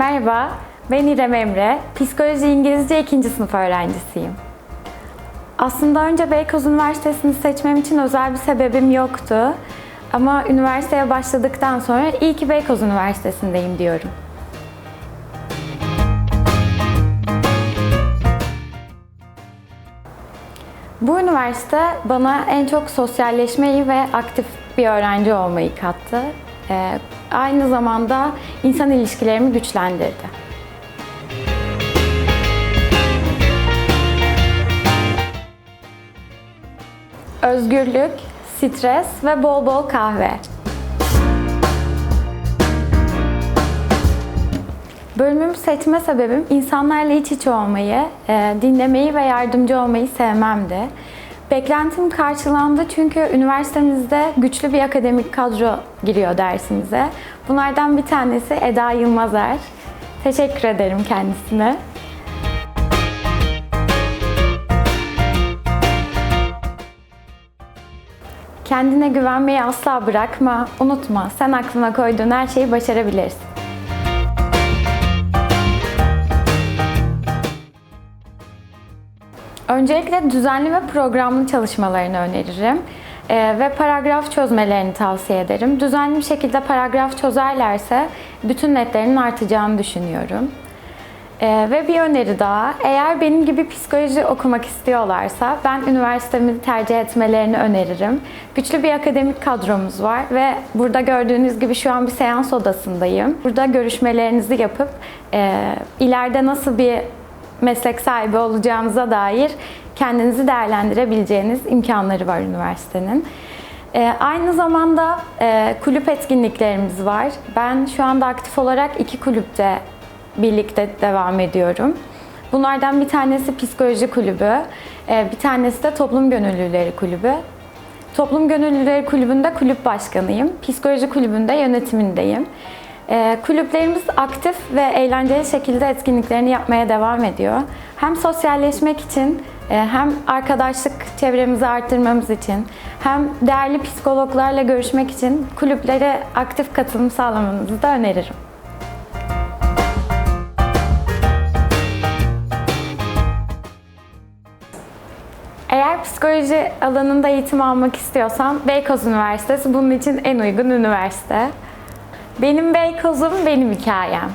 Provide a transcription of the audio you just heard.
Merhaba, ben İrem Emre. Psikoloji İngilizce 2. sınıf öğrencisiyim. Aslında önce Beykoz Üniversitesi'ni seçmem için özel bir sebebim yoktu. Ama üniversiteye başladıktan sonra iyi ki Beykoz Üniversitesi'ndeyim diyorum. Bu üniversite bana en çok sosyalleşmeyi ve aktif bir öğrenci olmayı kattı. Ee, aynı zamanda insan ilişkilerimi güçlendirdi. Özgürlük, stres ve bol bol kahve. Bölümümü seçme sebebim insanlarla iç içe olmayı, e, dinlemeyi ve yardımcı olmayı sevmemdi. Beklentim karşılandı çünkü üniversitemizde güçlü bir akademik kadro giriyor dersimize. Bunlardan bir tanesi Eda Yılmazer. Teşekkür ederim kendisine. Kendine güvenmeyi asla bırakma, unutma. Sen aklına koyduğun her şeyi başarabilirsin. Öncelikle düzenli ve programlı çalışmalarını öneririm. Ee, ve paragraf çözmelerini tavsiye ederim. Düzenli bir şekilde paragraf çözerlerse bütün netlerinin artacağını düşünüyorum. Ee, ve bir öneri daha, eğer benim gibi psikoloji okumak istiyorlarsa ben üniversitemi tercih etmelerini öneririm. Güçlü bir akademik kadromuz var ve burada gördüğünüz gibi şu an bir seans odasındayım. Burada görüşmelerinizi yapıp e, ileride nasıl bir meslek sahibi olacağınıza dair kendinizi değerlendirebileceğiniz imkanları var üniversitenin. Ee, aynı zamanda e, kulüp etkinliklerimiz var. Ben şu anda aktif olarak iki kulüpte birlikte devam ediyorum. Bunlardan bir tanesi psikoloji kulübü, e, bir tanesi de toplum gönüllüleri kulübü. Toplum Gönüllüleri Kulübü'nde kulüp başkanıyım. Psikoloji kulübünde yönetimindeyim. Ee, kulüplerimiz aktif ve eğlenceli şekilde etkinliklerini yapmaya devam ediyor. Hem sosyalleşmek için e, hem arkadaşlık çevremizi arttırmamız için hem değerli psikologlarla görüşmek için kulüplere aktif katılım sağlamanızı da öneririm. Eğer psikoloji alanında eğitim almak istiyorsan Beykoz Üniversitesi bunun için en uygun üniversite. Benim Beykoz'um benim hikayem.